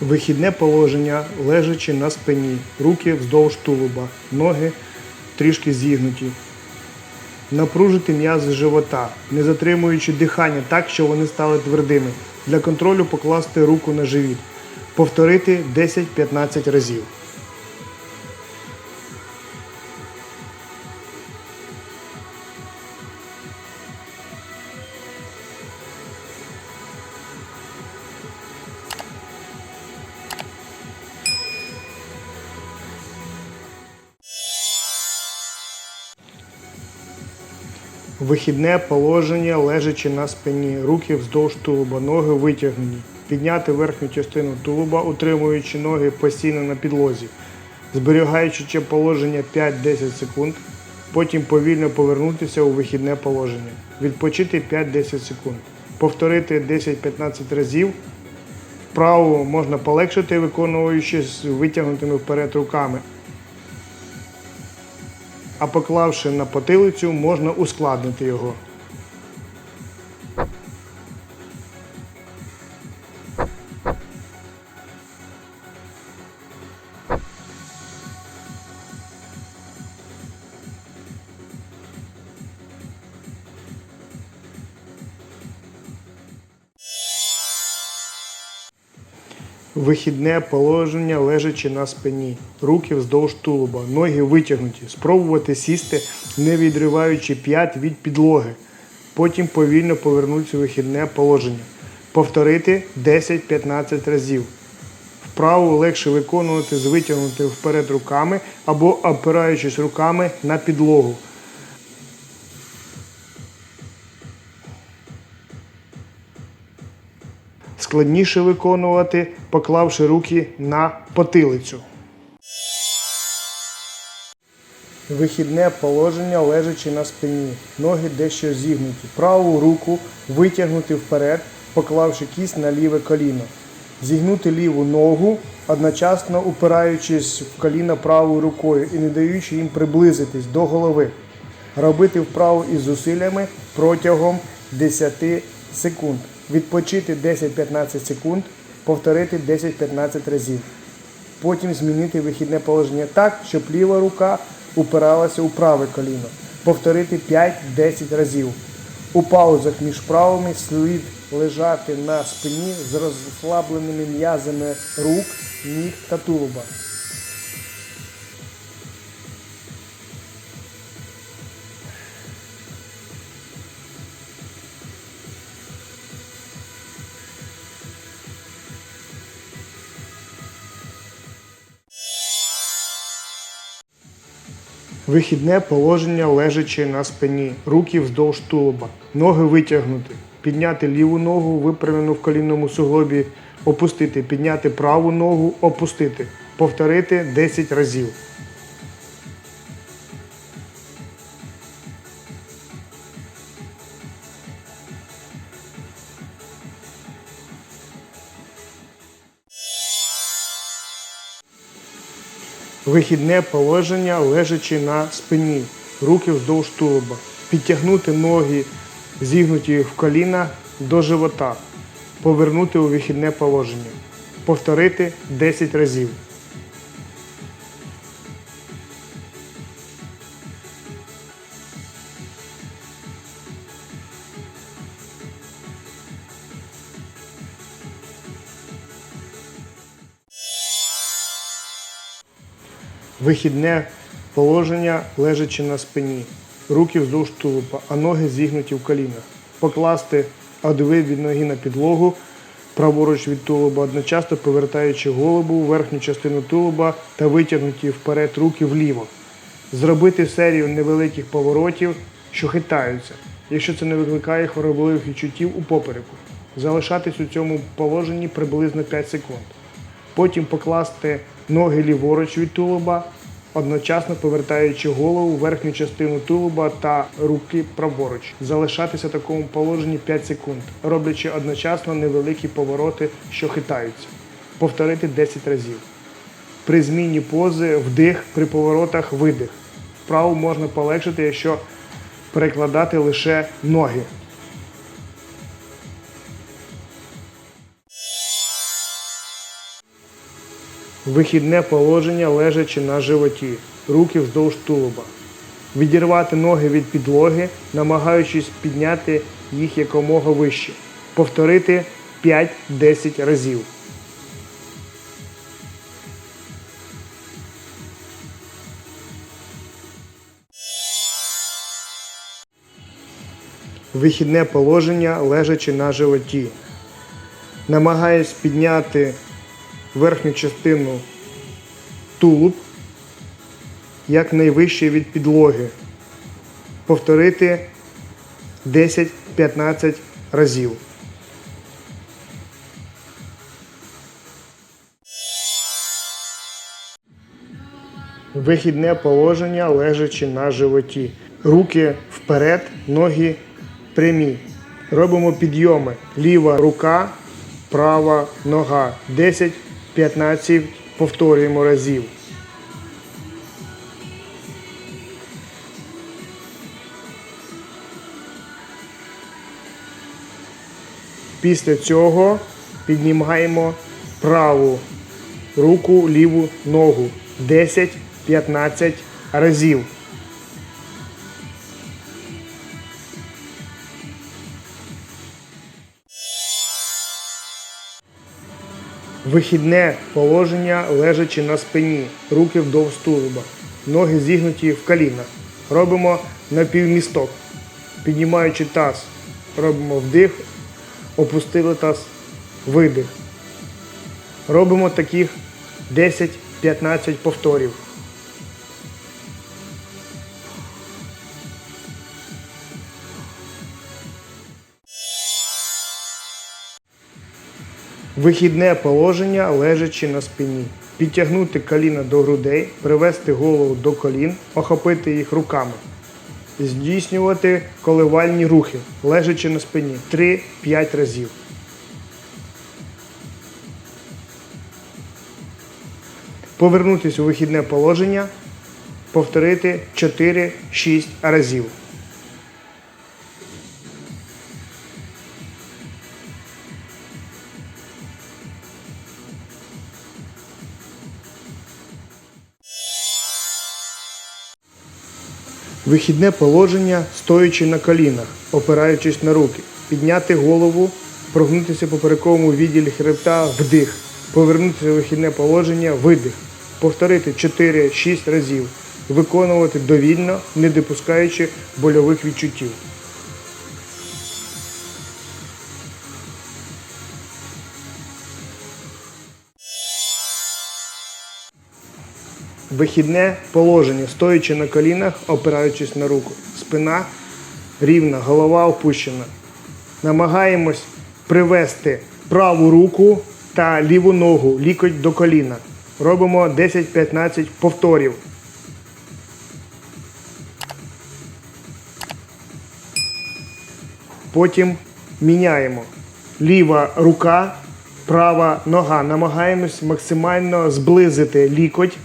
Вихідне положення, лежачи на спині, руки вздовж тулуба, ноги трішки зігнуті. Напружити м'язи живота, не затримуючи дихання так, що вони стали твердими. Для контролю покласти руку на живіт. Повторити 10-15 разів. Вихідне положення, лежачи на спині, руки вздовж тулуба, ноги витягнені. Підняти верхню частину тулуба, утримуючи ноги постійно на підлозі, зберігаючи положення 5-10 секунд. Потім повільно повернутися у вихідне положення. Відпочити 5-10 секунд. Повторити 10-15 разів. Вправу можна полегшити, виконуючи з витягнутими вперед руками. А поклавши на потилицю, можна ускладнити його. Вихідне положення лежачи на спині, руки вздовж тулуба, ноги витягнуті. Спробувати сісти, не відриваючи п'ят від підлоги. Потім повільно повернутися у вихідне положення. Повторити 10-15 разів. Вправу легше виконувати з витягнутими вперед руками або опираючись руками на підлогу. Складніше виконувати, поклавши руки на потилицю. Вихідне положення лежачи на спині, ноги дещо зігнуті. Праву руку витягнути вперед, поклавши кість на ліве коліно. Зігнути ліву ногу, одночасно упираючись в коліно правою рукою і не даючи їм приблизитись до голови. Робити вправу із зусиллями протягом 10 секунд. Відпочити 10-15 секунд, повторити 10-15 разів. Потім змінити вихідне положення так, щоб ліва рука упиралася у праве коліно. Повторити 5-10 разів. У паузах між правами слід лежати на спині з розслабленими м'язами рук, ніг та тулуба. Вихідне положення лежачи на спині, руки вздовж тулуба, ноги витягнути, підняти ліву ногу, випрямлену в колінному суглобі, опустити, підняти праву ногу, опустити, повторити 10 разів. Вихідне положення лежачи на спині, руки вздовж тулуба. Підтягнути ноги, зігнуті в коліна до живота. Повернути у вихідне положення. Повторити 10 разів. Вихідне положення лежачи на спині, руки вздовж тулуба, а ноги зігнуті в колінах. Покласти одві від ноги на підлогу, праворуч від тулуба, одночасно повертаючи голову верхню частину тулуба та витягнуті вперед руки вліво. Зробити серію невеликих поворотів, що хитаються, якщо це не викликає хворобливих відчуттів у попереку. Залишатись у цьому положенні приблизно 5 секунд. Потім покласти ноги ліворуч від тулуба, одночасно повертаючи голову верхню частину тулуба та руки праворуч. Залишатися в такому положенні 5 секунд, роблячи одночасно невеликі повороти, що хитаються. Повторити 10 разів. При зміні пози вдих, при поворотах видих. Вправу можна полегшити, якщо перекладати лише ноги. Вихідне положення лежачи на животі, руки вздовж тулуба. Відірвати ноги від підлоги, намагаючись підняти їх якомога вище. Повторити 5-10 разів. Вихідне положення лежачи на животі. Намагаюсь підняти верхню частину тулуб якнайвище від підлоги. Повторити 10-15 разів. Вихідне положення лежачи на животі. Руки вперед, ноги прямі. Робимо підйоми. Ліва рука, права нога. 10-15 повторюємо разів. Після цього піднімаємо праву руку, ліву ногу 10-15 разів. Вихідне положення лежачи на спині, руки вдовж тулуба, ноги зігнуті в коліна. Робимо напівмісток, піднімаючи таз. Робимо вдих, опустили таз, видих. Робимо таких 10-15 повторів. Вихідне положення лежачи на спині. Підтягнути коліна до грудей, привести голову до колін, охопити їх руками. Здійснювати коливальні рухи, лежачи на спині 3-5 разів. Повернутися у вихідне положення, повторити 4-6 разів. Вихідне положення, стоячи на колінах, опираючись на руки, підняти голову, прогнутися поперековому відділі хребта, вдих, повернутися в вихідне положення, видих, повторити 4-6 разів, виконувати довільно, не допускаючи больових відчуттів. Вихідне положення, стоячи на колінах, опираючись на руку. Спина рівна, голова опущена. Намагаємось привести праву руку та ліву ногу, лікоть до коліна. Робимо 10-15 повторів. Потім міняємо. Ліва рука, права нога. Намагаємось максимально зблизити лікоть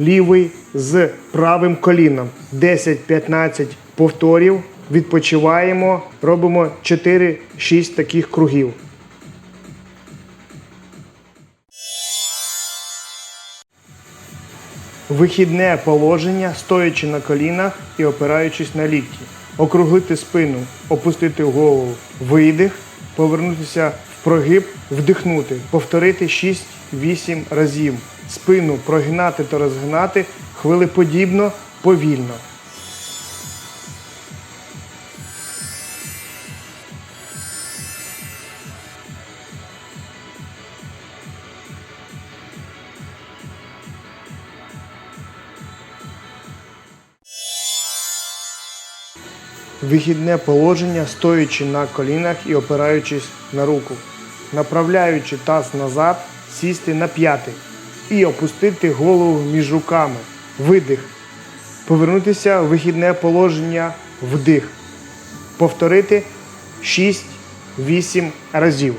лівий з правим коліном. 10-15 повторів. Відпочиваємо, робимо 4-6 таких кругів. Вихідне положення, стоячи на колінах і опираючись на лікті. Округлити спину, опустити голову, видих, повернутися в прогиб, вдихнути, повторити 6-8 разів. Спину прогинати та розгинати хвилеподібно, повільно. Вихідне положення, стоячи на колінах і опираючись на руку, направляючи таз назад, сісти на п'яти і опустити голову між руками. Видих. Повернутися в вихідне положення вдих. Повторити 6-8 разів.